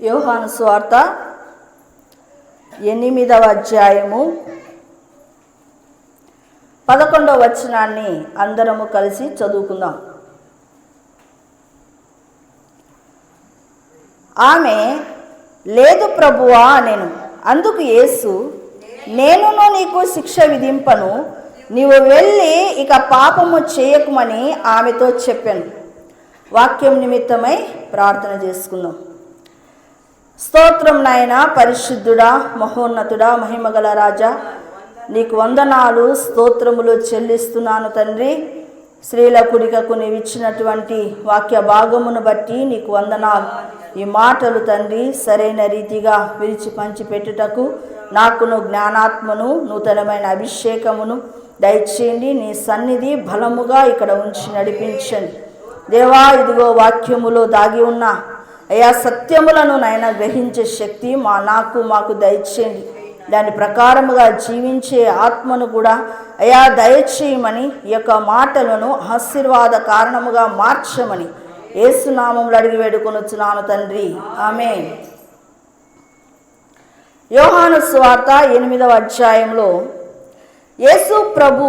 యోహాను స్వార్త ఎనిమిదవ అధ్యాయము. పదకొండవ వచనాన్ని అందరము కలిసి చదువుకుందాం. ఆమె లేదు ప్రభువా నేను అందుకు యేసు నేనును నీకు శిక్ష విధింపను. నీవు వెళ్ళి ఇక పాపము చేయకుమని ఆమెతో చెప్పాను. వాక్యం నిమిత్తమై ప్రార్థన చేసుకుందాం. స్తోత్రం నాయన పరిశుద్ధుడా మహోన్నతుడా మహిమగల రాజా. నీకు వందనాలు స్తోత్రములు చెల్లిస్తున్నాను తండ్రి. స్త్రీల కుడికకు నీవిచ్చినటువంటి వాక్య భాగమును బట్టి నీకు వందనాలు. ఈ మాటలు తండ్రి సరైన రీతిగా విరిచి పంచిపెట్టుటకు నాకును జ్ఞానాత్మను నూతనమైన అభిషేకమును దయచేయండి. నీ సన్నిధి బలముగా ఇక్కడ ఉంచి నడిపించండి. దేవా ఇదిగో వాక్యములో దాగి ఉన్న అయా సత్యములను నాయన గ్రహించే శక్తి మా నాకు మాకు దయచేయండి. దాని ప్రకారముగా జీవించే ఆత్మను కూడా అయా దయచేయమని ఈ యొక్క మాటలను ఆశీర్వాద కారణముగా మార్చమని ఏసునామంలో అడిగి వేడుకొనొచ్చున్నాను తండ్రి. ఆమె యోహాను స్వార్త ఎనిమిదవ అధ్యాయంలో యేసు ప్రభు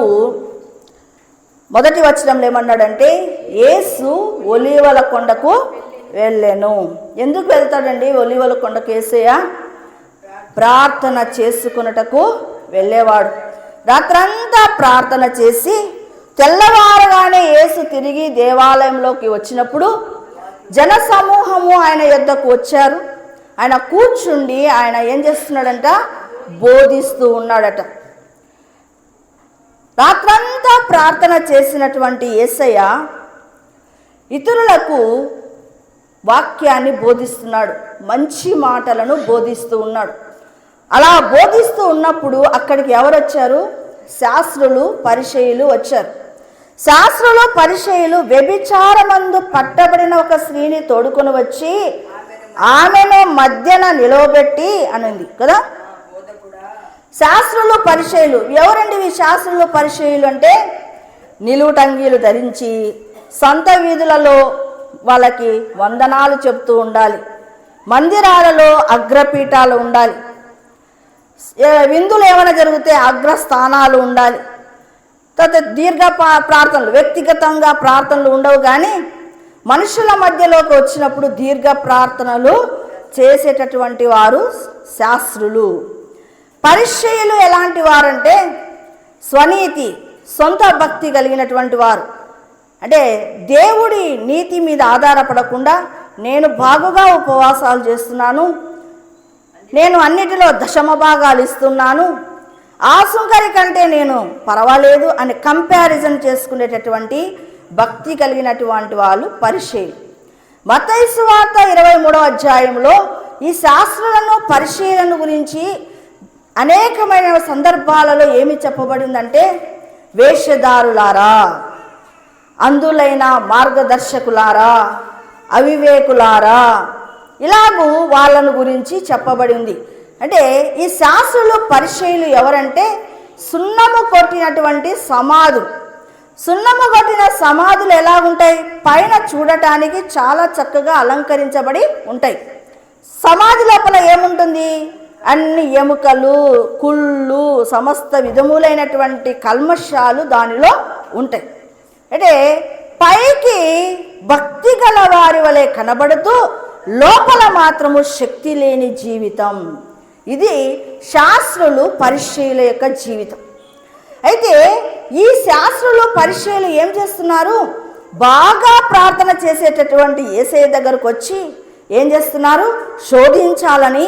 మొదటి వచనంలో ఏమన్నాడంటే యేసు ఒలీవల కొండకు వెళ్ళాను. ఎందుకు వెళ్తాడండి ఒలివల కొండ కేసయ్య? ప్రార్థన చేసుకున్నటకు వెళ్ళేవాడు. రాత్రంతా ప్రార్థన చేసి తెల్లవారగానే యేసు తిరిగి దేవాలయంలోకి వచ్చినప్పుడు జన సమూహము ఆయన యొద్దకు వచ్చారు. ఆయన కూర్చుండి ఆయన ఏం చేస్తున్నాడంట? బోధిస్తూ ఉన్నాడట. రాత్రంతా ప్రార్థన చేసినటువంటి యేసయ్య ఇతరులకు వాక్యాన్ని బోధిస్తున్నాడు. మంచి మాటలను బోధిస్తూ ఉన్నాడు. అలా బోధిస్తూ ఉన్నప్పుడు అక్కడికి ఎవరు వచ్చారు శాస్త్రులు పరిచయులు వచ్చారు. శాస్త్రులు పరిచయులు వ్యభిచారమందు పట్టబడిన ఒక స్త్రీని తోడుకొని వచ్చి ఆమెను మధ్యన నిలవబెట్టి అనింది కదా? శాస్త్రులు పరిచయులు ఎవరండి ఈ శాస్త్రులు పరిచయులు అంటే? నిలువుటంగీలు ధరించి సొంత వీధులలో వాళ్ళకి వందనాలు చెప్తూ ఉండాలి. మందిరాలలో అగ్రపీఠాలు ఉండాలి. విందులు ఏమైనా జరిగితే అగ్రస్థానాలు ఉండాలి. తర్వాత దీర్ఘ ప్రార్థనలు వ్యక్తిగతంగా ప్రార్థనలు ఉండవు కానీ మనుషుల మధ్యలోకి వచ్చినప్పుడు దీర్ఘ ప్రార్థనలు చేసేటటువంటి వారు శాస్త్రులు. పరిచయులు ఎలాంటి వారంటే స్వనీతి సొంత భక్తి కలిగినటువంటి వారు. అంటే దేవుడి నీతి మీద ఆధారపడకుండా నేను బాగుగా ఉపవాసాలు చేస్తున్నాను. నేను అన్నిటిలో దశమ భాగాలు ఇస్తున్నాను. ఆసుంకరి కంటే నేను పర్వాలేదు అని కంపారిజన్ చేసుకునేటటువంటి భక్తి కలిగినటువంటి వాళ్ళు పరిచయులు మతైసు వార్త ఇరవై మూడవ అధ్యాయంలో ఈ శాస్త్రులను పరిశీలన గురించి అనేకమైన సందర్భాలలో ఏమి చెప్పబడిందంటే వేషధారులారా అందులైన మార్గదర్శకులారా అవివేకులారా. ఇలాగూ వాళ్ళను గురించి చెప్పబడి ఉంది అంటే ఈ శాస్త్రులు పరిచయులు ఎవరంటే సున్నము కొట్టినటువంటి సమాధులు. సున్నము కొట్టిన సమాధులు ఎలా ఉంటాయి పైన చూడటానికి చాలా చక్కగా అలంకరించబడి ఉంటాయి. సమాధి లోపల ఏముంటుంది? అన్ని ఎముకలు కుళ్ళు సమస్త విధములైనటువంటి కల్మషాలు దానిలో ఉంటాయి. అంటే పైకి భక్తి గల వారి వలె కనబడుతూ లోపల మాత్రము శక్తి లేని జీవితం. ఇది శాస్త్రులు పరిశీల యొక్క జీవితం. అయితే ఈ శాస్త్రులు పరిశీలు ఏం చేస్తున్నారు? బాగా ప్రార్థన చేసేటటువంటి ఏసయ్య దగ్గరకు వచ్చి ఏం చేస్తున్నారు? శోధించాలని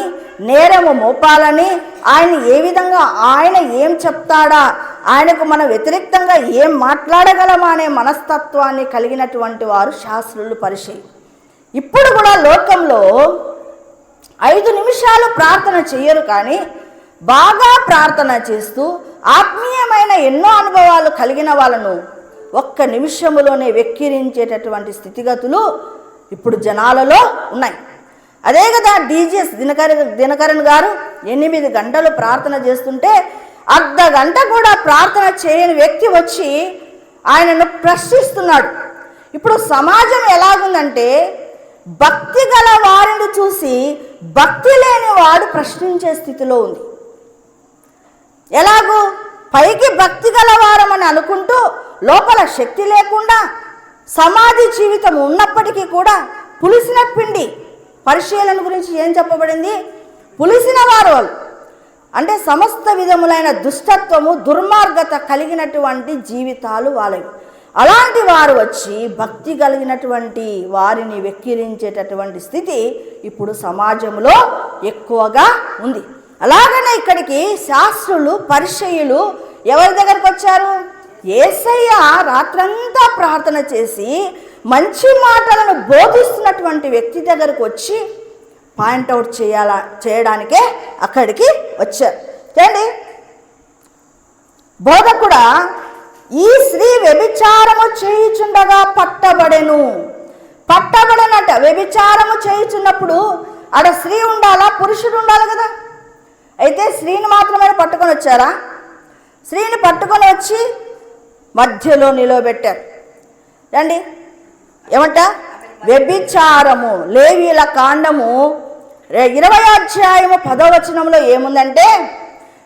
నేరము మోపాలని ఆయన ఏ విధంగా ఆయన ఏం చెప్తాడా ఆయనకు మనం వ్యతిరేక్తంగా ఏం మాట్లాడగలమా అనే మనస్తత్వాన్ని కలిగినటువంటి వారు శాస్త్రులు పరిచయం ఇప్పుడు కూడా లోకంలో ఐదు నిమిషాలు ప్రార్థన చేయరు కానీ బాగా ప్రార్థన చేస్తూ ఆత్మీయమైన ఎన్నో అనుభవాలు కలిగిన వాళ్ళను ఒక్క నిమిషములోనే వెక్కిరించేటటువంటి స్థితిగతులు ఇప్పుడు జనాలలో ఉన్నాయి. అదే కదా డీజీఎస్ దినకర దినకరన్ గారు ఎనిమిది గంటలు ప్రార్థన చేస్తుంటే అర్ధ గంట కూడా ప్రార్థన చేయని వ్యక్తి వచ్చి ఆయనను ప్రశ్నిస్తున్నాడు. ఇప్పుడు సమాజం ఎలాగుందంటే భక్తి గల వారిని వారిని చూసి భక్తి లేని వాడు ప్రశ్నించే స్థితిలో ఉంది. ఎలాగూ పైకి భక్తి గలవారమని అనుకుంటూ లోపల శక్తి లేకుండా సమాధి జీవితం ఉన్నప్పటికీ కూడా పులిసిన పిండి. పరిశీలన గురించి ఏం చెప్పబడింది? పులిసిన వారు వాళ్ళు. అంటే సమస్త విధములైన దుష్టత్వము దుర్మార్గత కలిగినటువంటి జీవితాలు వాళ్ళవి. అలాంటి వారు వచ్చి భక్తి కలిగినటువంటి వారిని వెక్కిరించేటటువంటి స్థితి ఇప్పుడు సమాజంలో ఎక్కువగా ఉంది. అలాగనే ఇక్కడికి శాస్త్రులు పరిచయులు ఎవరి దగ్గరకు వచ్చారు? ఏసయ్య రాత్రంతా ప్రార్థన చేసి మంచి మాటలను బోధిస్తున్నటువంటి వ్యక్తి దగ్గరకు వచ్చి పాయింట్అవుట్ చేయాల చేయడానికే అక్కడికి వచ్చారు. చూడండి బోధకుడా ఈ స్త్రీ వ్యభిచారము చేయుచుండగా పట్టబడెను. పట్టబడనట వ్యభిచారము చేయుచున్నప్పుడు ఆడ స్త్రీ ఉండాలా పురుషుడు ఉండాలి కదా. అయితే స్త్రీని మాత్రమే పట్టుకొని వచ్చారా? స్త్రీని పట్టుకొని వచ్చి మధ్యలో నిలవబెట్టారు రండి ఏమంట? వ్యభిచారము లేవీల కాండము ఇరవై అధ్యాయము పదవచనంలో ఏముందంటే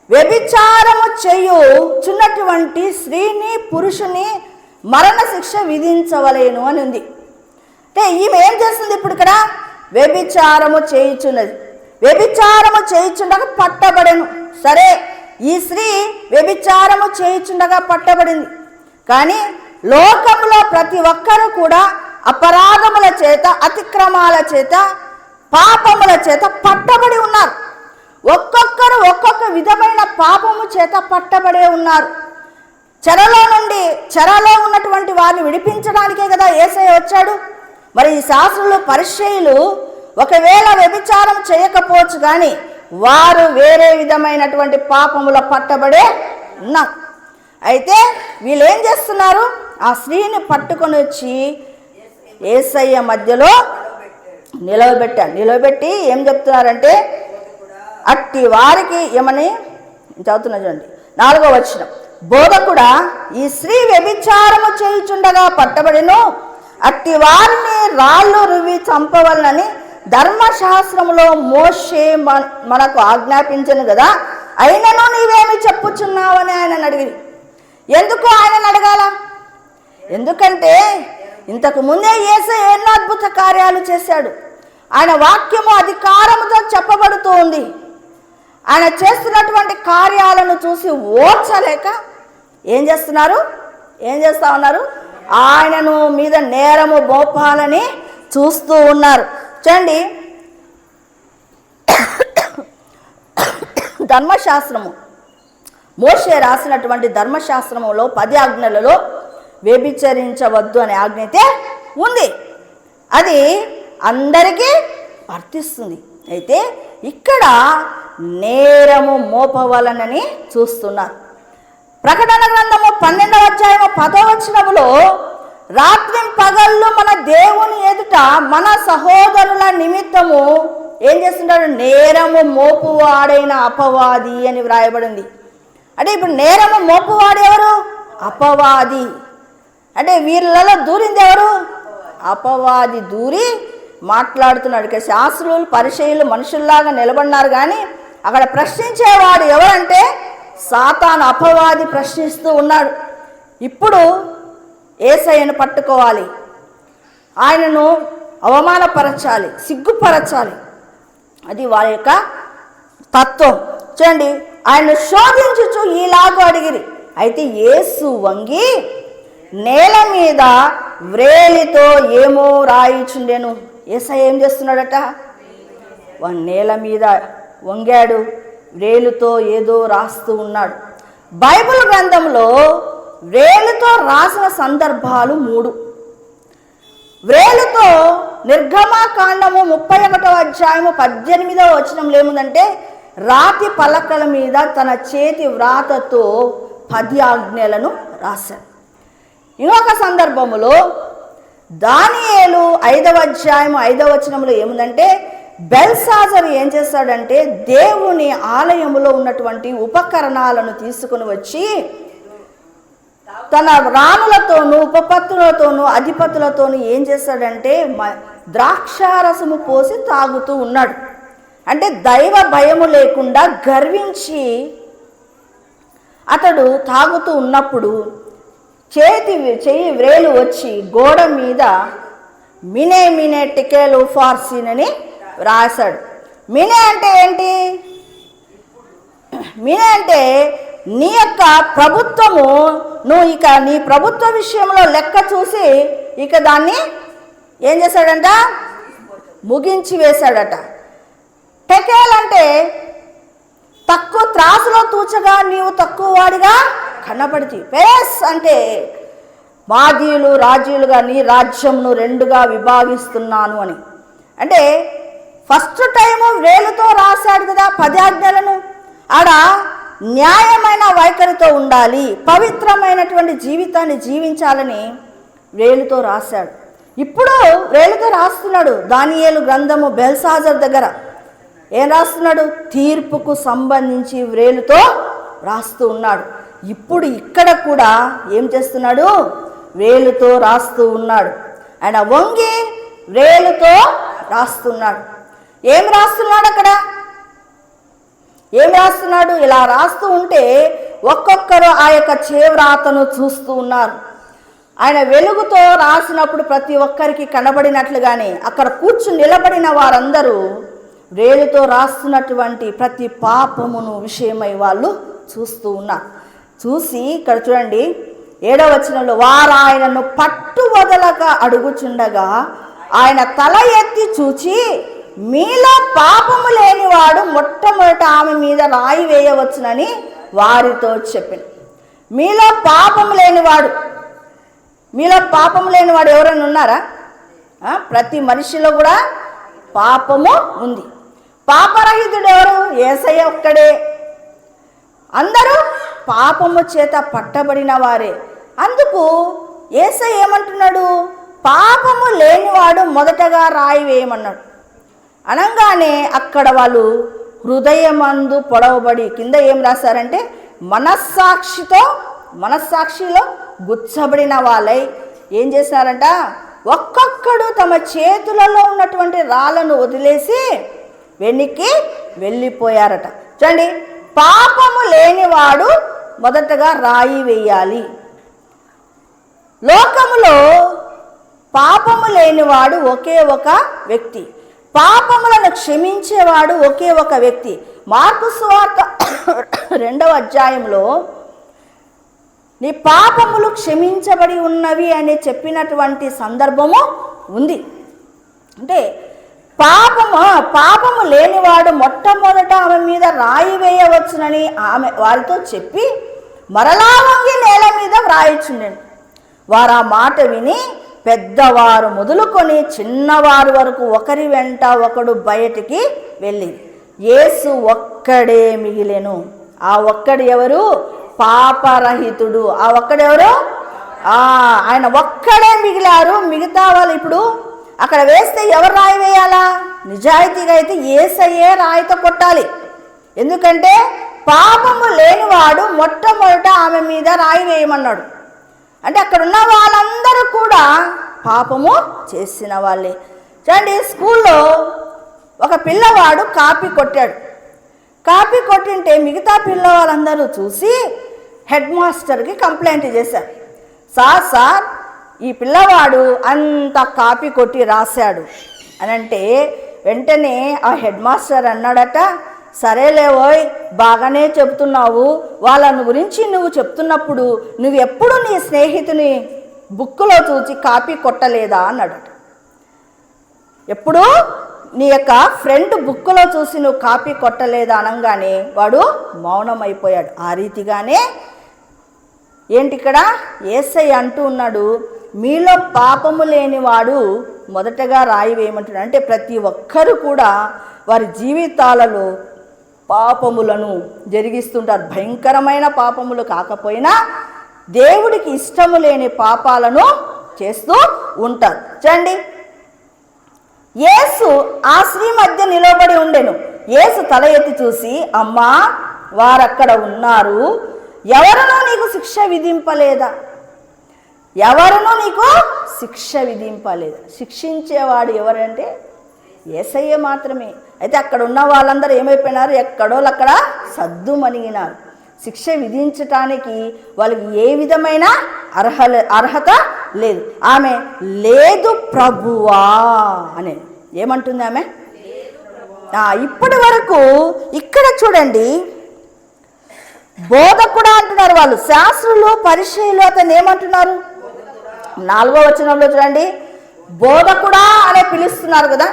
వ్యభిచారము చేయుచున్నటువంటి స్త్రీని పురుషుని మరణశిక్ష విధించవలేను అని ఉంది. అంటే ఈమె ఏం చేస్తుంది ఇప్పుడు ఇక్కడ? వ్యభిచారము చేయుచున్నది. వ్యభిచారము చేయుచుండగా పట్టబడెను. సరే ఈ స్త్రీ వ్యభిచారము చేయుచుండగా పట్టబడింది. కానీ లోకంలో ప్రతి ఒక్కరూ కూడా అపరాధముల చేత అతిక్రమాల చేత పాపముల చేత పట్టబడి ఉన్నారు. ఒక్కొక్కరు ఒక్కొక్క విధమైన పాపము చేత పట్టబడే ఉన్నారు. చెరలో నుండి చెరలో ఉన్నటువంటి వారిని విడిపించడానికే కదా ఏసై వచ్చాడు. మరి ఈ శాస్త్రులు పరిచయులు ఒకవేళ వ్యభిచారం చేయకపోవచ్చు కానీ వారు వేరే విధమైనటువంటి పాపముల పట్టబడే ఉన్నారు. అయితే వీళ్ళు ఏం చేస్తున్నారు? ఆ స్త్రీని పట్టుకొని వచ్చి ఏసయ్య మధ్యలో నిలవబెట్టాను నిలవబెట్టి ఏం చెప్తున్నారంటే అట్టి వారికి ఏమని చదువుతున్నా చూడండి. నాలుగో వచ్చిన బోధకుడా ఈ స్త్రీ వ్యభిచారము చేయుచుండగా పట్టబడిను. అట్టి వారిని రాళ్ళు రువి చంపవలనని ధర్మశాస్త్రములో మోషే మన- మనకు ఆజ్ఞాపించను కదా అయినను నీవేమి చెప్పుచున్నావని ఆయన అడిగి ఎందుకు ఆయన అడగాల? ఎందుకంటే ఇంతకు ముందే ఏసే ఎన్నో అద్భుత కార్యాలు చేశాడు. ఆయన వాక్యము అధికారముతో చెప్పబడుతూ ఉంది ఆయన చేస్తున్నటువంటి కార్యాలను చూసి ఓర్చలేక ఏం చేస్తున్నారు? ఏం చేస్తూ ఉన్నారు? ఆయనను మీద నేరము మోపాలని చూస్తూ ఉన్నారు. చూడండి. ధర్మశాస్త్రము. మోషే రాసినటువంటి ధర్మశాస్త్రములో పది ఆజ్ఞలలో వ్యభిచరించవద్దు అనే ఆజ్ఞ అయితే ఉంది. అది అందరికీ వర్తిస్తుంది. అయితే ఇక్కడ నేరము మోపవలనని చూస్తున్నారు ప్రకటన గ్రంథము పన్నెండవ అధ్యాయము పదవచనములో రాత్రి పగళ్ళు మన దేవుని ఎదుట మన సహోదరుల నిమిత్తము ఏం చేస్తున్నాడు నేరము మోపువాడైన అపవాది అని వ్రాయబడింది. అంటే ఇప్పుడు నేరము మోపువాడు ఎవరు? అపవాది. అంటే వీళ్ళలో దూరింది ఎవరు? అపవాది. దూరి మాట్లాడుతున్నాడు ఇక శాస్త్రులు పరిచయులు మనుషుల్లాగా నిలబడినారు. కానీ అక్కడ ప్రశ్నించేవాడు ఎవరంటే సాతాన్ అపవాది ప్రశ్నిస్తూ ఉన్నాడు. ఇప్పుడు ఏసయ్యను పట్టుకోవాలి. ఆయనను అవమానపరచాలి సిగ్గుపరచాలి. అది వారి యొక్క తత్వం. చూడండి ఆయన శోధించుచు ఈలాగూ అడిగిరి. అయితే యేసు వంగి నేల మీద వ్రేలితో ఏమో రాయిచుండెను. ఏసై ఏం చేస్తున్నాడట? వాడు నేల మీద వంగాడు వేలుతో ఏదో రాస్తూ ఉన్నాడు. బైబిల్ గ్రంథంలో వేలుతో రాసిన సందర్భాలు మూడు. వేలుతో నిర్గమాకాండము ముప్పై ఒకటో అధ్యాయము పద్దెనిమిదవ వచనంలో ఏముందంటే రాతి పలకల మీద తన చేతి వ్రాతతో పది ఆజ్ఞలను రాశాడు. ఇంకొక సందర్భములో దానియేలు ఐదవ అధ్యాయం ఐదవ వచనంలో ఏముందంటే బెల్సాజర్ ఏం చేస్తాడంటే దేవుని ఆలయములో ఉన్నటువంటి ఉపకరణాలను తీసుకుని వచ్చి తన రాణులతోనూ ఉపపత్తులతోనూ అధిపతులతోనూ ఏం చేస్తాడంటే మ- ద్రాక్షారసము పోసి తాగుతూ ఉన్నాడు. అంటే దైవ భయము లేకుండా గర్వించి అతడు తాగుతూ ఉన్నప్పుడు చేతి చెయ్యి వ్రేలు వచ్చి గోడ మీద మినే మినే టికేలు ఫార్సీన్ అని రాశాడు మినే అంటే ఏంటి? మినే అంటే నీ యొక్క ప్రభుత్వము నువ్వు ఇక నీ ప్రభుత్వ విషయంలో లెక్క చూసి ఇక దాన్ని ఏం చేశాడంట? ముగించి వేశాడట. టెకేల్ అంటే తక్కువ త్రాసులో తూచగా నీవు తక్కువ వాడిగా కనపడితే పేస్ అంటే మాజీలు రాజ్యులుగా నీ రాజ్యంను రెండుగా విభాగిస్తున్నాను అని. అంటే ఫస్ట్ టైము వేలుతో రాశాడు కదా పదాజ్ఞలను ఆడ న్యాయమైన వైఖరితో ఉండాలి పవిత్రమైనటువంటి జీవితాన్ని జీవించాలని వేలుతో రాశాడు. ఇప్పుడు వేలుతో రాస్తున్నాడు. దానియేలు గ్రంథము బెల్సాజర్ దగ్గర. ఏం రాస్తున్నాడు? తీర్పుకు సంబంధించి వ్రేలుతో రాస్తూ ఉన్నాడు. ఇప్పుడు ఇక్కడ కూడా ఏం చేస్తున్నాడు? వేలుతో రాస్తూ ఉన్నాడు. ఆయన వంగి వేలుతో రాస్తున్నాడు. ఏం రాస్తున్నాడు అక్కడ? ఏం రాస్తున్నాడు? ఇలా రాస్తూ ఉంటే ఒక్కొక్కరు ఆ యొక్క చేవ్రాతను చూస్తూ ఉన్నారు. ఆయన వెలుగుతో రాసినప్పుడు ప్రతి ఒక్కరికి కనబడినట్లుగానే అక్కడ కూర్చుని నిలబడిన వారందరూ వేలుతో రాస్తున్నటువంటి ప్రతి పాపమును విషయమై వాళ్ళు చూస్తూ ఉన్నారు. చూసి ఇక్కడ చూడండి ఏడవ వచనంలో వారు ఆయనను పట్టు వదలక అడుగుచుండగా ఆయన తల ఎత్తి చూచి మీలో పాపము లేనివాడు మొట్టమొదట ఆమె మీద రాయి వేయవచ్చునని వారితో చెప్పింది మీలో పాపము లేనివాడు మీలో పాపం లేనివాడు ఎవరైనా ఉన్నారా? ప్రతి మనిషిలో కూడా పాపము ఉంది. పాపరహితుడు ఎవరు? ఏసయ్య ఒక్కడే. అందరూ పాపము చేత పట్టబడిన వారే. అందుకు ఏసై ఏమంటున్నాడు? పాపము లేనివాడు మొదటగా రాయి వేయమన్నాడు. అనగానే అక్కడ వాళ్ళు హృదయమందు పొడవబడి కింద ఏం రాశారంటే మనస్సాక్షితో మనస్సాక్షిలో గుచ్చబడిన వాళ్ళై ఏం చేశారంట? ఒక్కొక్కడు తమ చేతులలో ఉన్నటువంటి రాళ్ళను వదిలేసి వెనక్కి వెళ్ళిపోయారట. చూడండి పాపము లేనివాడు మొదటగా రాయి వేయాలి. లోకములో పాపము లేనివాడు ఒకే ఒక వ్యక్తి. పాపములను క్షమించేవాడు ఒకే ఒక వ్యక్తి. మార్పు సువార్త రెండవ అధ్యాయంలో నీ పాపములు క్షమించబడి ఉన్నవి అని చెప్పినటువంటి సందర్భము ఉంది. అంటే పాపము పాపము లేనివాడు మొట్టమొదట ఆమె మీద రాయి వేయవచ్చునని ఆమె వారితో చెప్పి మరలా వంగి నేల మీద వ్రాయిచుండెను. వారు ఆ మాట విని పెద్దవారు మొదలుకొని చిన్నవారు వరకు ఒకరి వెంట ఒకడు బయటికి వెళ్ళి యేసు ఒక్కడే మిగిలెను. ఆ ఒక్కడు ఎవరు? పాపరహితుడు. ఆ ఒక్కడెవరు ఆయన ఒక్కడే మిగిలారు. మిగతా వాళ్ళు ఇప్పుడు అక్కడ వేస్తే ఎవరు రాయి వేయాలా? నిజాయితీగా అయితే ఏసయ్యే రాయితో కొట్టాలి. ఎందుకంటే పాపము లేనివాడు మొట్టమొదట ఆమె మీద రాయి వేయమన్నాడు. అంటే అక్కడ ఉన్న వాళ్ళందరూ కూడా పాపము చేసిన వాళ్ళే. చూడండి స్కూల్లో ఒక పిల్లవాడు కాపీ కొట్టాడు. కాపీ కొట్టింటే మిగతా పిల్లవాళ్ళందరూ చూసి హెడ్ మాస్టర్కి కంప్లైంట్ చేశారు. సార్ సార్ ఈ పిల్లవాడు అంత కాపీ కొట్టి రాశాడు. అని అంటే వెంటనే ఆ హెడ్ మాస్టర్ అన్నాడట సరేలేవోయ్ బాగానే చెప్తున్నావు. వాళ్ళని గురించి నువ్వు చెప్తున్నప్పుడు నువ్వు ఎప్పుడు నీ స్నేహితుని బుక్కులో చూసి కాపీ కొట్టలేదా? అన్నాడట. ఎప్పుడు నీ యొక్క ఫ్రెండ్ బుక్లో చూసి నువ్వు కాపీ కొట్టలేదా? అనగానే వాడు మౌనమైపోయాడు. ఆ రీతిగానే ఏంటి ఇక్కడ? ఏసై అంటూ ఉన్నాడు మీలో పాపము లేనివాడు మొదటగా రాయి వేయమంటున్నాడు అంటే ప్రతి ఒక్కరు కూడా వారి జీవితాలలో పాపములను జరిగిస్తుంటారు. భయంకరమైన పాపములు కాకపోయినా దేవుడికి ఇష్టము లేని పాపాలను చేస్తూ ఉంటారు. చూడండి. యేసు ఆ స్త్రీ మధ్య నిలబడి ఉండెను. యేసు తల ఎత్తి చూసి అమ్మా వారక్కడ ఉన్నారు. ఎవరినో నీకు శిక్ష విధింపలేదా? ఎవరునూ నీకు శిక్ష విధింపలేదు. శిక్షించేవాడు ఎవరంటే ఏసయ్య మాత్రమే. అయితే అక్కడ ఉన్న వాళ్ళందరూ ఏమైపోయినారు? ఎక్కడో అక్కడ సద్దు మనిగినారు శిక్ష విధించటానికి వాళ్ళకి ఏ విధమైన అర్హ అర్హత లేదు. ఆమె లేదు ప్రభువా అనే. ఏమంటుంది ఆమె? ఇప్పటి వరకు ఇక్కడ చూడండి. బోధకుడా అంటున్నారు వాళ్ళు. శాస్త్రులు పరిచయలు అతను ఏమంటున్నారు? నాలుగో వచనంలో చూడండి. బోధకుడా అనే పిలుస్తున్నారు కదా.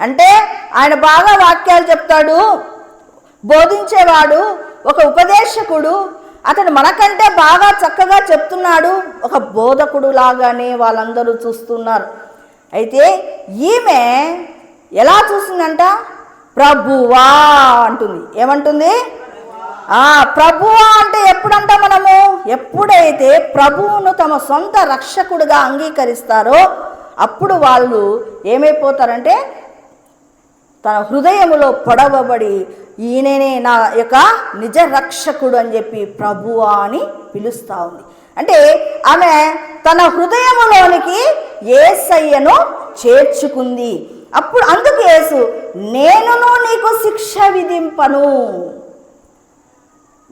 అంటే ఆయన బాగా వాక్యాలు చెప్తాడు. బోధించేవాడు ఒక ఉపదేశకుడు అతను మనకంటే బాగా చక్కగా చెప్తున్నాడు. ఒక బోధకుడు లాగానే వాళ్ళందరూ చూస్తున్నారు. అయితే ఈమె ఎలా చూసిందంట? ప్రభువా అంటుంది. ఏమంటుంది? ఆ ప్రభువా అంటే ఎప్పుడంట మనము? ఎప్పుడైతే ప్రభువును తమ సొంత రక్షకుడుగా అంగీకరిస్తారో అప్పుడు వాళ్ళు ఏమైపోతారంటే తన హృదయములో పొడవబడి ఈయననే నా యొక్క నిజ రక్షకుడు అని చెప్పి ప్రభువా అని పిలుస్తూ ఉంది. అంటే ఆమె తన హృదయములోనికి ఏసయ్యను చేర్చుకుంది. అప్పుడు అందుకు యేసు నేనును నీకు శిక్ష విధింపను.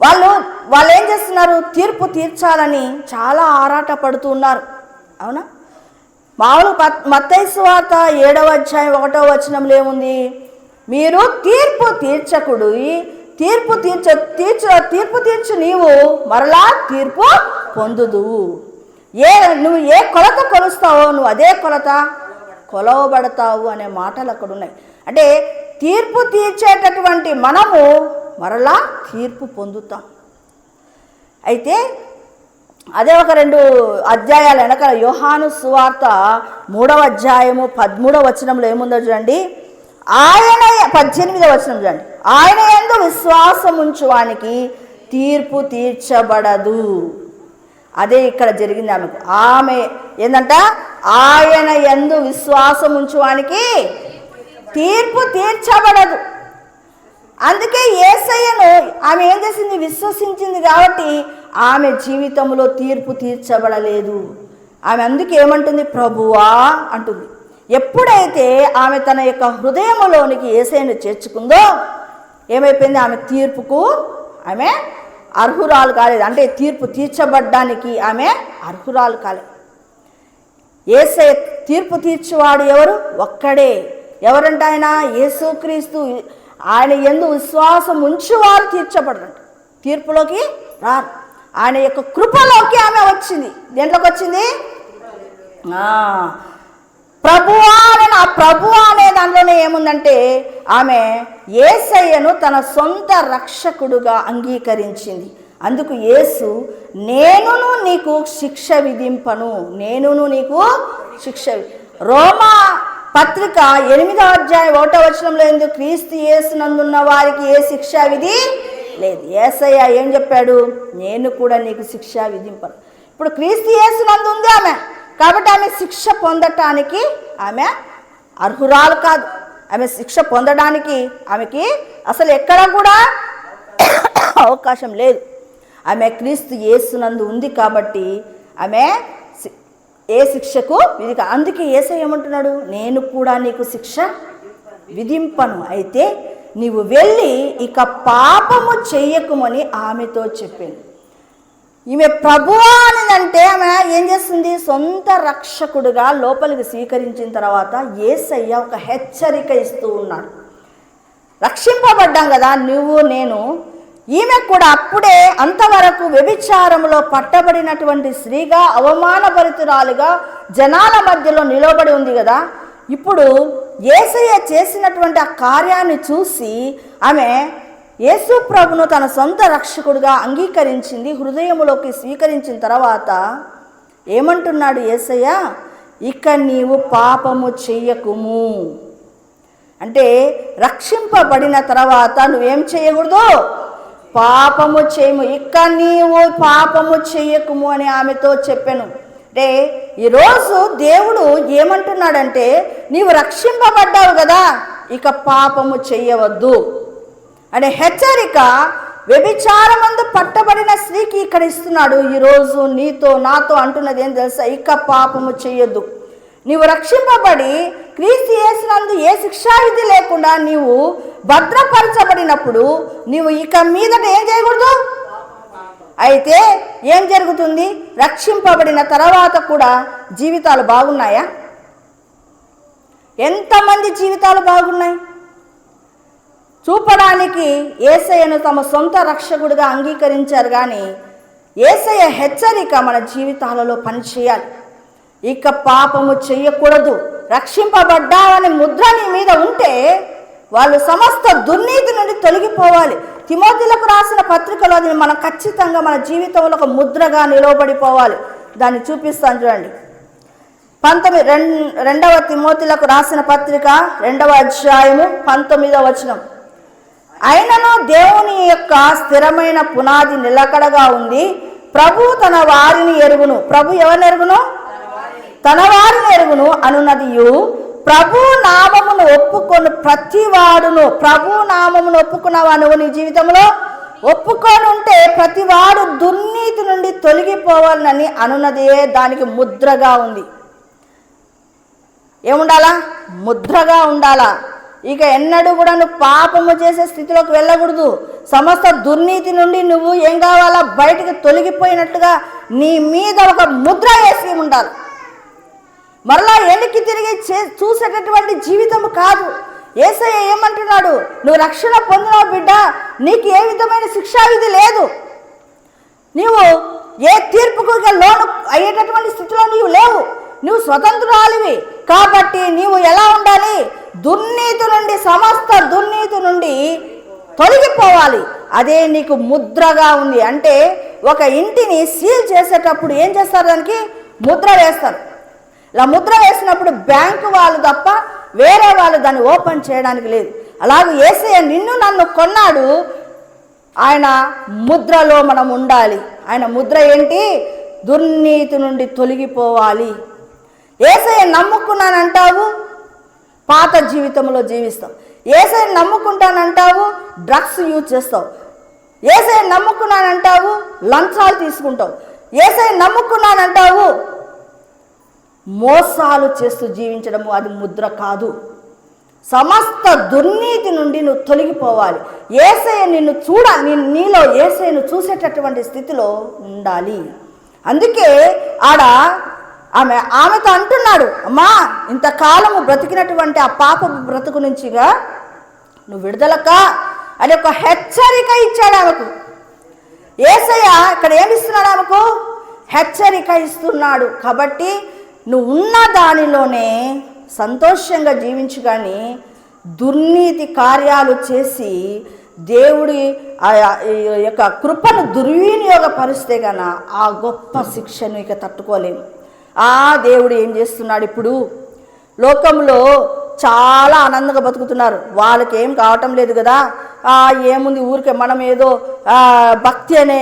వాళ్ళు వాళ్ళు ఏం చేస్తున్నారు? తీర్పు తీర్చాలని చాలా ఆరాట పడుతున్నారు అవునా? మామూలు మత్తైసు వార్త ఏడవ అధ్యాయం ఒకటో వచనంలో ఏముంది? మీరు తీర్పు తీర్చకుడు తీర్పు తీర్చ తీర్చ తీర్పు తీర్చు నీవు మరలా తీర్పు పొందుదు. ఏ నువ్వు ఏ కొలత కొలుస్తావో నువ్వు అదే కొలత కొలవబడతావు అనే మాటలు అక్కడ ఉన్నాయి అంటే తీర్పు తీర్చేటటువంటి మనము మరలా తీర్పు పొందుతాం. అయితే అదే ఒక రెండు అధ్యాయాలు వెనకాల యోహాను సువార్త మూడవ అధ్యాయము పదమూడవ వచనంలో ఏముందో చూడండి. ఆయన పద్దెనిమిదవ వచనం చూడండి. ఆయన ఎందు విశ్వాసం ఉంచువానికి తీర్పు తీర్చబడదు. అదే ఇక్కడ జరిగింది ఆమెకు. ఆమె ఏంటంట ఆయన ఎందు విశ్వాసం ఉంచువానికి తీర్పు తీర్చబడదు. అందుకే ఏసయ్యను ఆమె ఏం చేసింది? విశ్వసించింది కాబట్టి ఆమె జీవితంలో తీర్పు తీర్చబడలేదు. ఆమె అందుకే ఏమంటుంది? ప్రభువా అంటుంది. ఎప్పుడైతే ఆమె తన యొక్క హృదయంలోనికి ఏసైను చేర్చుకుందో ఏమైపోయింది? ఆమె తీర్పుకు ఆమె అర్హురాలు కాలేదు. అంటే తీర్పు తీర్చబడ్డానికి ఆమె అర్హురాలు కాలేదు ఏసే తీర్పు తీర్చేవాడు ఎవరు? ఒక్కడే. ఎవరంటే ఆయన? యేసుక్రీస్తు. ఆయన ఎందు విశ్వాసం ఉంచువారు తీర్చబడరండి తీర్పులోకి రారు. ఆయన యొక్క కృపలోకి ఆమె వచ్చింది. దేంట్లోకి వచ్చింది? ఆ, ప్రభువా అనే ఆ ప్రభు అనే దానిలోనే ఏముందంటే ఆమె ఏసయ్యను తన సొంత రక్షకుడుగా అంగీకరించింది. అందుకు యేసు నేనును నీకు శిక్ష విధింపను. నేనును నీకు శిక్ష రోమా పత్రిక ఎనిమిదో అధ్యాయం ఒకటో వచనంలో ఎందుకు క్రీస్తు యేసునందున్న వారికి ఏ శిక్ష విధి లేదు? ఏసయ్య ఏం చెప్పాడు? నేను కూడా నీకు శిక్ష విధింపను. ఇప్పుడు క్రీస్తు యేసునందు ఉంది ఆమె. కాబట్టి ఆమె శిక్ష పొందటానికి ఆమె అర్హురాలు కాదు. ఆమె శిక్ష పొందడానికి ఆమెకి అసలు ఎక్కడ కూడా అవకాశం లేదు. ఆమె క్రీస్తు యేసునందు ఉంది కాబట్టి ఆమె ఏ శిక్షకు ఇది అందుకే ఏసై ఏమంటున్నాడు? నేను కూడా నీకు శిక్ష విధింపను. అయితే నీవు వెళ్ళి ఇక పాపము చెయ్యకుమని ఆమెతో చెప్పాను. ఈమె ప్రభువా అనిదంటే ఆమె ఏం చేస్తుంది? సొంత రక్షకుడుగా లోపలికి స్వీకరించిన తర్వాత ఏసయ్య ఒక హెచ్చరిక ఇస్తూ ఉన్నాడు. రక్షింపబడ్డాం కదా నువ్వు నేను ఈమె కూడా అప్పుడే అంతవరకు వ్యభిచారంలో పట్టబడినటువంటి స్త్రీగా అవమానభరితురాలుగా జనాల మధ్యలో నిలబడి ఉంది కదా. ఇప్పుడు ఏసయ్య చేసినటువంటి ఆ కార్యాన్ని చూసి ఆమె యేసు ప్రభును తన సొంత రక్షకుడిగా అంగీకరించింది హృదయంలోకి స్వీకరించిన తర్వాత ఏమంటున్నాడు ఏసయ్య? ఇక నీవు పాపము చెయ్యకుము అంటే రక్షింపబడిన తర్వాత నువ్వేం చేయకూడదు? పాపము చేయము. ఇక నీవు పాపము చేయకుము అని ఆమెతో చెప్పాను. అంటే ఈరోజు దేవుడు ఏమంటున్నాడంటే నీవు రక్షింపబడ్డావు కదా ఇక పాపము చెయ్యవద్దు అనే హెచ్చరిక వ్యభిచారమందు పట్టబడిన స్త్రీకి ఇక్కడ ఇస్తున్నాడు. ఈరోజు నీతో నాతో అంటున్నది ఏం తెలుసా? ఇక పాపము చేయొద్దు. నీవు రక్షింపబడి క్రీస్తు చేసినందు ఏ శిక్షావిధి లేకుండా నీవు భద్రపరచబడినప్పుడు నీవు ఇక మీదట ఏం చేయకూడదు? అయితే ఏం జరుగుతుంది? రక్షింపబడిన తర్వాత కూడా జీవితాలు బాగున్నాయా? ఎంతమంది జీవితాలు బాగున్నాయి? చూపడానికి ఏసయ్యను తమ సొంత రక్షకుడిగా అంగీకరించారు కానీ ఏసయ్య హెచ్చరిక మన జీవితాలలో పనిచేయాలి. ఇక పాపము చేయకూడదు రక్షింపబడ్డావని ముద్ర నీ మీద ఉంటే వాళ్ళు సమస్త దుర్నీతి నుండి తొలగిపోవాలి. తిమోతిలకు రాసిన పత్రికలో అది మనం ఖచ్చితంగా మన జీవితంలో ఒక ముద్రగా నిలవబడిపోవాలి. దాన్ని చూపిస్తాను చూడండి. పంతొమ్మిది రెండు రెండవ తిమోతిలకు రాసిన పత్రిక రెండవ అధ్యాయము పంతొమ్మిదవ వచనం. అయినను దేవుని యొక్క స్థిరమైన పునాది నిలకడగా ఉంది ప్రభు తన వారిని ఎరుగును. ప్రభు ఎవరిని ఎరుగును? తన వారిని ఎరుగును. అనున్నదియు ప్రభు నామమును ఒప్పుకొని ప్రతి వాడును ప్రభు నామమును ఒప్పుకున్నావా నువ్వు నీ జీవితంలో? ఒప్పుకొని ఉంటే ప్రతి వాడు దుర్నీతి నుండి తొలగిపోవాలని అనున్నదే దానికి ముద్రగా ఉంది. ఏముండాలా? ముద్రగా ఉండాలా? ఇక ఎన్నడూ కూడా నువ్వు పాపము చేసే స్థితిలోకి వెళ్ళకూడదు. సమస్త దుర్నీతి నుండి నువ్వు ఏం కావాలా? బయటకు తొలగిపోయినట్టుగా నీ మీద ఒక ముద్ర వేసి ఉండాలి. మరలా వెనక్కి తిరిగి చే చూసేటటువంటి జీవితం కాదు. ఏసయ్య ఏమంటున్నాడు? నువ్వు రక్షణ పొందినావు బిడ్డ నీకు ఏ విధమైన శిక్షావిధి లేదు. నీవు ఏ తీర్పుకు లోను అయ్యేటటువంటి స్థితిలో నీవు లేవు. నువ్వు స్వతంత్రాలివి కాబట్టి నీవు ఎలా ఉండాలి? దుర్నీతి నుండి సమస్త దుర్నీతి నుండి తొలగిపోవాలి. అదే నీకు ముద్రగా ఉంది. అంటే ఒక ఇంటిని సీల్ చేసేటప్పుడు ఏం చేస్తారు దానికి? ముద్ర వేస్తారు. ఇలా ముద్ర వేసినప్పుడు బ్యాంకు వాళ్ళు తప్ప వేరే వాళ్ళు దాన్ని ఓపెన్ చేయడానికి లేదు. అలాగే ఏసయ్య నిన్ను నన్ను కొన్నాడు. ఆయన ముద్రలో మనం ఉండాలి. ఆయన ముద్ర ఏంటి? దుర్నీతి నుండి తొలగిపోవాలి. ఏసయ్య నమ్ముకున్నానంటావు? పాత జీవితంలో జీవిస్తావు ఏసై నమ్ముకుంటానంటావు? డ్రగ్స్ యూజ్ చేస్తావు. ఏసై నమ్ముకున్నానంటావు? లంచాలు తీసుకుంటావు. ఏసై నమ్ముకున్నానంటావు? మోసాలు చేస్తూ జీవించడము అది ముద్ర కాదు. సమస్త దుర్నీతి నుండి నువ్వు తొలగిపోవాలి. ఏసయ్య నిన్ను చూడ నీలో ఏసయ్యను చూసేటటువంటి స్థితిలో ఉండాలి. అందుకే ఆడ ఆమె ఆమెతో అంటున్నాడు అమ్మా ఇంతకాలము బ్రతికినటువంటి ఆ పాప బ్రతుకు నుంచిగా నువ్వు విడుదలక అని ఒక హెచ్చరిక ఇచ్చాడు ఆమెకు. ఏసయ్య ఇక్కడ ఏమిస్తున్నాడు ఆమెకు? హెచ్చరిక ఇస్తున్నాడు. కాబట్టి నువ్వు ఉన్న దానిలోనే సంతోషంగా జీవించు కానీ దుర్నీతి కార్యాలు చేసి దేవుడి ఆ ఈ యొక్క కృపను దుర్వినియోగపరిస్తే గన ఆ గొప్ప శిక్షను ఇక తట్టుకోలేము. ఆ దేవుడు ఏం చేస్తున్నాడు ఇప్పుడు? లోకంలో చాలా ఆనందంగా బతుకుతున్నారు. వాళ్ళకి ఏం కావటం లేదు కదా? ఆ, ఏముంది ఊరికే మనం ఏదో భక్తి అనే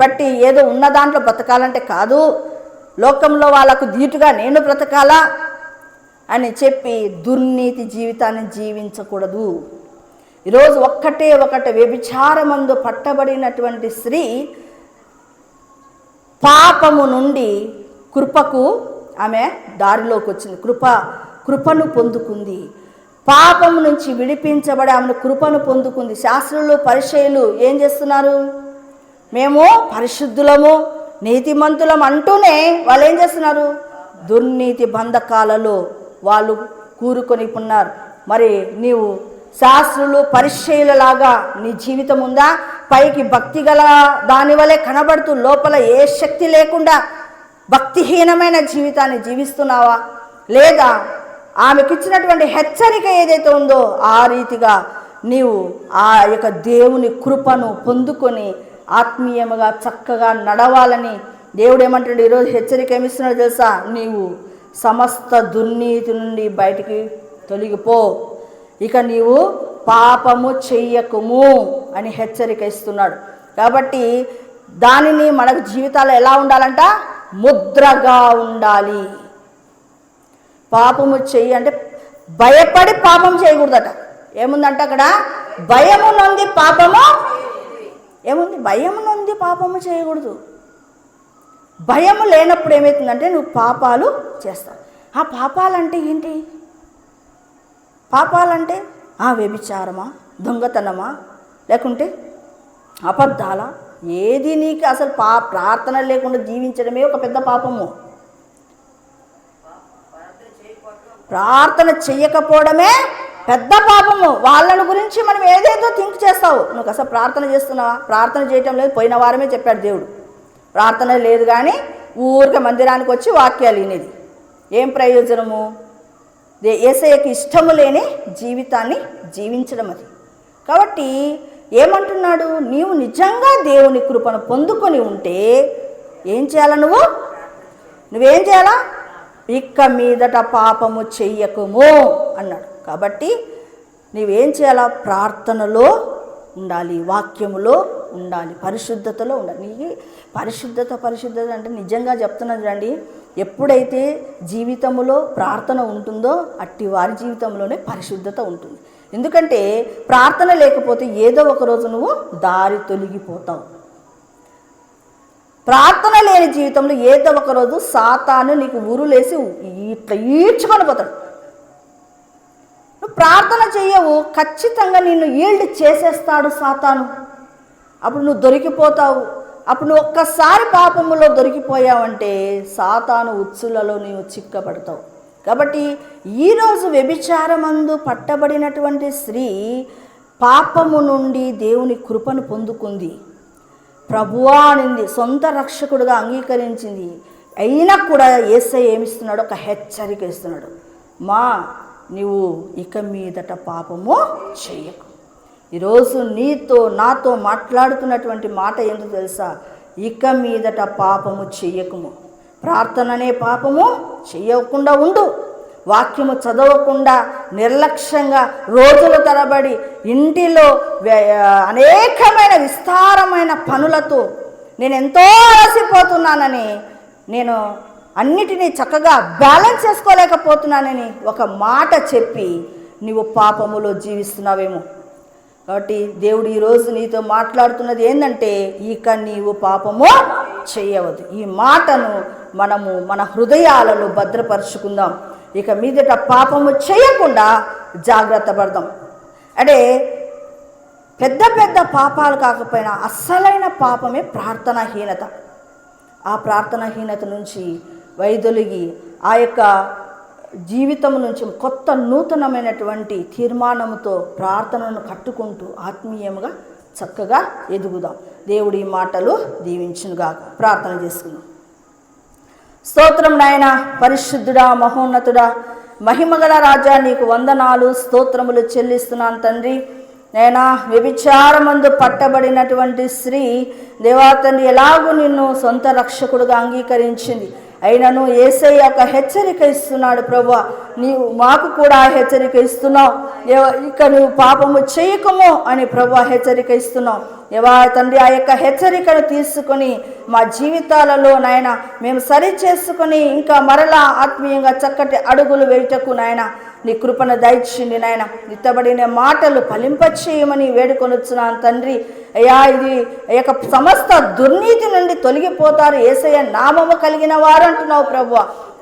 పట్టి ఏదో ఉన్న దాంట్లో బతకాలంటే కాదు. లోకంలో వాళ్ళకు ధీటుగా నేను బ్రతకాలా? అని చెప్పి దుర్నీతి జీవితాన్ని జీవించకూడదు. ఈరోజు ఒక్కటే ఒకటి వ్యభిచారమందు పట్టబడినటువంటి స్త్రీ పాపము నుండి కృపకు ఆమె దారిలోకి వచ్చింది కృప కృపను పొందుకుంది. పాపము నుంచి విడిపించబడి ఆమెను కృపను పొందుకుంది. శాస్త్రులు పరిచయులు ఏం చేస్తున్నారు? మేము పరిశుద్ధులము నీతిమంతులం అంటూనే వాళ్ళు ఏం చేస్తున్నారు? దుర్నీతి బంధకాలలో వాళ్ళు కూరుకొని ఉన్నారు మరి నీవు శాస్త్రులు పరిశీలలాగా నీ జీవితం ఉందా పైకి భక్తి గల దానివలే కనబడుతూ లోపల ఏ శక్తి లేకుండా భక్తిహీనమైన జీవితాన్ని జీవిస్తున్నావా? లేదా ఆమెకిచ్చినటువంటి హెచ్చరిక ఏదైతే ఉందో ఆ రీతిగా నీవు ఆ యొక్క దేవుని కృపను పొందుకొని ఆత్మీయముగా చక్కగా నడవాలని దేవుడు ఏమంటాడు ఈరోజు హెచ్చరిక ఏమిస్తున్నాడు తెలుసా? నీవు సమస్త దుర్నీతి నుండి బయటికి తొలగిపో. ఇక నీవు పాపము చెయ్యకుము అని హెచ్చరిక ఇస్తున్నాడు. కాబట్టి దానిని మనకు జీవితాలు ఎలా ఉండాలంట? ముద్రగా ఉండాలి. పాపము చెయ్యి అంటే భయపడి పాపం చేయకూడదట. ఏముందంట అక్కడ? భయము నుండి పాపము ఏముంది? భయం నుండి పాపము చేయకూడదు. భయం లేనప్పుడు ఏమవుతుందంటే నువ్వు పాపాలు చేస్తావు. ఆ పాపాలంటే ఏంటి? పాపాలంటే ఆ వ్యభిచారమా దొంగతనమా లేకుంటే అబద్ధాలా? ఏది నీకు అసలు పా ప్రార్థన లేకుండా జీవించడమే ఒక పెద్ద పాపము. ప్రార్థన చేయకపోవడమే పెద్ద పాపము. వాళ్ళని గురించి మనం ఏదేదో థింక్ చేస్తావు. నువ్వు అసలు ప్రార్థన చేస్తున్నావా? ప్రార్థన చేయటం లేదు. పోయిన వారమే చెప్పాడు దేవుడు. ప్రార్థన లేదు కానీ ఊరికే మందిరానికి వచ్చి వాక్యాలు వినేది. ఏం ప్రయోజనము? దే- ఏసయ్యకి ఇష్టము లేని జీవితాన్ని జీవించడం అది. కాబట్టి ఏమంటున్నాడు? నీవు నిజంగా దేవుని కృపను పొందుకొని ఉంటే ఏం చేయాలా నువ్వు? నువ్వేం చేయాలా? ఇక్క మీదట పాపము చెయ్యకుము అన్నాడు. కాబట్టి నీవేం చేయాలా? ప్రార్థనలో ఉండాలి వాక్యములో ఉండాలి పరిశుద్ధతలో ఉండాలి. నీకు పరిశుద్ధత పరిశుద్ధత అంటే నిజంగా చెప్తున్నది రండి ఎప్పుడైతే జీవితంలో ప్రార్థన ఉంటుందో అట్టి వారి జీవితంలోనే పరిశుద్ధత ఉంటుంది. ఎందుకంటే ప్రార్థన లేకపోతే ఏదో ఒక రోజు నువ్వు దారి తొలగిపోతావు. ప్రార్థన లేని జీవితంలో ఏదో ఒక రోజు సాతాను నీకు ఉరులేసి ఇట్లా ఈడ్చుకొని పోతాడు. ప్రార్థన చెయ్యవు ఖచ్చితంగా నిన్ను ఈల్డ్ చేసేస్తాడు సాతాను. అప్పుడు నువ్వు దొరికిపోతావు. అప్పుడు నువ్వు ఒక్కసారి పాపములో దొరికిపోయావంటే సాతాను ఉచ్చులలో నీవు చిక్కబడతావు. కాబట్టి ఈరోజు వ్యభిచారమందు పట్టబడినటువంటి స్త్రీ పాపము నుండి దేవుని కృపను పొందుకుంది. ప్రభువా అనింది సొంత రక్షకుడుగా అంగీకరించింది. అయినా కూడా ఏసై ఏమిస్తున్నాడు ఒక హెచ్చరిక ఇస్తున్నాడు. మా నీవు ఇక మీదట పాపము చేయకు. ఈరోజు నీతో నాతో మాట్లాడుతున్నటువంటి మాట ఏంటో తెలుసా? ఇక మీదట పాపము చెయ్యకము ప్రార్థననే పాపము చెయ్యకుండా ఉండు. వాక్యము చదవకుండా నిర్లక్ష్యంగా రోజుల తరబడి ఇంటిలో వ్య- అనేకమైన విస్తారమైన పనులతో నేను ఎంతో అలసిపోతున్నానని నేను అన్నిటినీ చక్కగా బ్యాలెన్స్ చేసుకోలేకపోతున్నానని ఒక మాట చెప్పి నీవు పాపములో జీవిస్తున్నావేమో. కాబట్టి దేవుడు ఈరోజు నీతో మాట్లాడుతున్నది ఏంటంటే ఇక నీవు పాపము చేయవద్దు. ఈ మాటను మనము మన హృదయాలలో భద్రపరుచుకుందాం. ఇక మీదట పాపము చేయకుండా జాగ్రత్త పడదాం. అంటే పెద్ద పెద్ద పాపాలు కాకపోయినా అస్సలైన పాపమే ప్రార్థనాహీనత. ఆ ప్రార్థనాహీనత నుంచి వైదొలిగి ఆ యొక్క జీవితం నుంచి కొత్త నూతనమైనటువంటి తీర్మానంతో ప్రార్థనను కట్టుకుంటూ ఆత్మీయంగా చక్కగా ఎదుగుదాం. దేవుడి మాటలు దీవించునుగా ప్రార్థన చేసుకుందాం. స్తోత్రం నాయన పరిశుద్ధుడా మహోన్నతుడా మహిమగల రాజా నీకు వందనాలు స్తోత్రములు చెల్లిస్తున్నాను తండ్రి. నేను వ్యభిచారమందు పట్టబడినటువంటి స్త్రీ దేవా ఎలాగూ నిన్ను సొంత రక్షకుడుగా అంగీకరించింది. అయినను ఏసై ఒక హెచ్చరిక ఇస్తున్నాడు ప్రభు. నీవు మాకు కూడా హెచ్చరిక ఇస్తున్నావు. ఇక నువ్వు పాపము చేయకము అని ప్రభు హెచ్చరిక ఇస్తున్నావు. ఎవా తండ్రి ఆ యొక్క హెచ్చరికను తీసుకొని మా జీవితాలలో నాయన మేము సరి చేసుకొని ఇంకా మరలా ఆత్మీయంగా చక్కటి అడుగులు వేయటకు నాయన నీ కృపణ దయచిండి నాయన. నిత్తబడిన మాటలు ఫలింపచేయమని వేడుకొనొచ్చున్నాను తండ్రి. అయ్యా ఇది యొక్క సమస్త దుర్నీతి నుండి తొలగిపోతారు. ఏసయ్య నామము కలిగిన వారు అంటున్నావు ప్రభు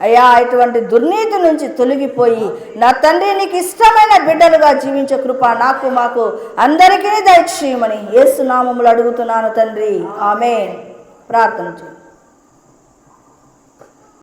అయ్యా ఇటువంటి దుర్నీతి నుంచి తొలగిపోయి నా తండ్రి నీకు ఇష్టమైన బిడ్డలుగా జీవించే కృప నాకు మాకు అందరికీ దయచేయమని ఏసు నామములు అడుగుతున్నాను తండ్రి. ఆమె ప్రార్థన చేయండి.